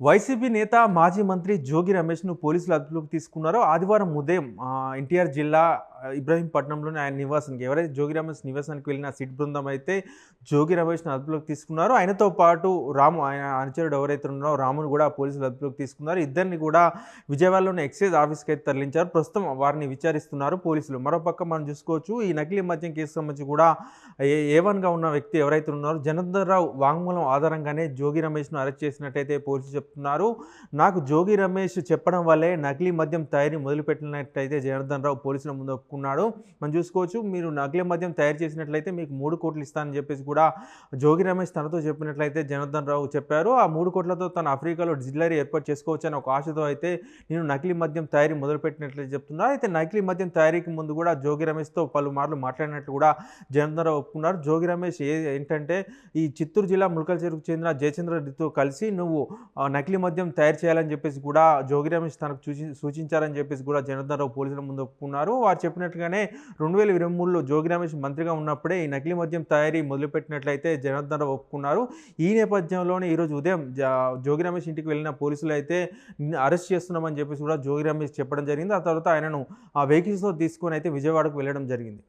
YCP నేత మాజీ మంత్రి జోగి రమేష్ను పోలీసులు అదుపులోకి తీసుకున్నారు ఆదివారం ఉదయం ఎన్టీఆర్ జిల్లా ఇబ్రహీంపట్నంలోని ఆయన నివాసానికి ఎవరైతే జోగి రమేష్ నివాసానికి వెళ్ళిన సిట్ బృందం అయితే జోగి రమేష్ను అదుపులోకి తీసుకున్నారు ఆయనతో పాటు రాము ఆయన అనుచరుడు ఎవరైతే ఉన్నారో రామును కూడా పోలీసులు అదుపులోకి తీసుకున్నారు. ఇద్దరిని కూడా విజయవాడలోని ఎక్సైజ్ ఆఫీస్కి అయితే తరలించారు. ప్రస్తుతం వారిని విచారిస్తున్నారు పోలీసులు. మరోపక్క మనం చూసుకోవచ్చు ఈ నకిలీ మద్యం కేసు సంబంధించి కూడా ఏ ఏవన్గా ఉన్న వ్యక్తి ఎవరైతే ఉన్నారో జనార్దన్ రావు వాంగ్మూలం ఆధారంగానే జోగి రమేష్ను అరెస్ట్ చేసినట్టయితే పోలీసులు చెప్తున్నారు. నాకు జోగి రమేష్ చెప్పడం వల్లే నకిలీ మద్యం తయారీ మొదలుపెట్టినట్టయితే జనార్దన్ రావు పోలీసుల ముందు ఒప్పుకున్నాడు మనం చూసుకోవచ్చు మీరు నకిలీ మద్యం తయారు చేసినట్లయితే మీకు మూడు కోట్లు ఇస్తానని చెప్పేసి కూడా జోగి రమేష్ తనతో చెప్పినట్లయితే జనార్దన్ రావు చెప్పారు. ఆ మూడు కోట్లతో తన ఆఫ్రికాలో డిజిలరీ ఏర్పాటు చేసుకోవచ్చు అని ఒక ఆశతో అయితే నేను నకిలీ మద్యం తయారీ మొదలుపెట్టినట్లయితే చెప్తున్నారు అయితే నకిలీ మద్యం తయారీకి ముందు కూడా జోగి రమేష్తో పలుమార్లు మాట్లాడినట్లు కూడా జనార్దన్ రావు ఒప్పుకున్నారు. జోగి రమేష్ ఏ ఏంటంటే ఈ చిత్తూరు జిల్లా ములకల్ చెరుకు చెందిన జయచంద్ర రెడ్డితో కలిసి నువ్వు నకిలీ మద్యం తయారు చేయాలని చెప్పేసి కూడా జోగి రమేష్ తనకు సూచి సూచించారని చెప్పేసి కూడా జనార్దన్ రావు పోలీసుల ముందు ఒప్పుకున్నారు. వారు చెప్పినట్టుగానే రెండు వేల ఇరవై మూడులో జోగి రమేష్ మంత్రిగా ఉన్నప్పుడే ఈ నకిలీ మద్యం తయారీ మొదలుపెట్టినట్లయితే జనార్దన్ రావు ఒప్పుకున్నారు. ఈ నేపథ్యంలోనే ఈరోజు ఉదయం జా- జోగి రమేష్ ఇంటికి వెళ్ళిన పోలీసులు అయితే అరెస్ట్ చేస్తున్నామని చెప్పేసి కూడా జోగి రమేష్ చెప్పడం జరిగింది. ఆ తర్వాత ఆయనను ఆ వెహికల్స్తో తీసుకొని అయితే విజయవాడకు వెళ్ళడం జరిగింది.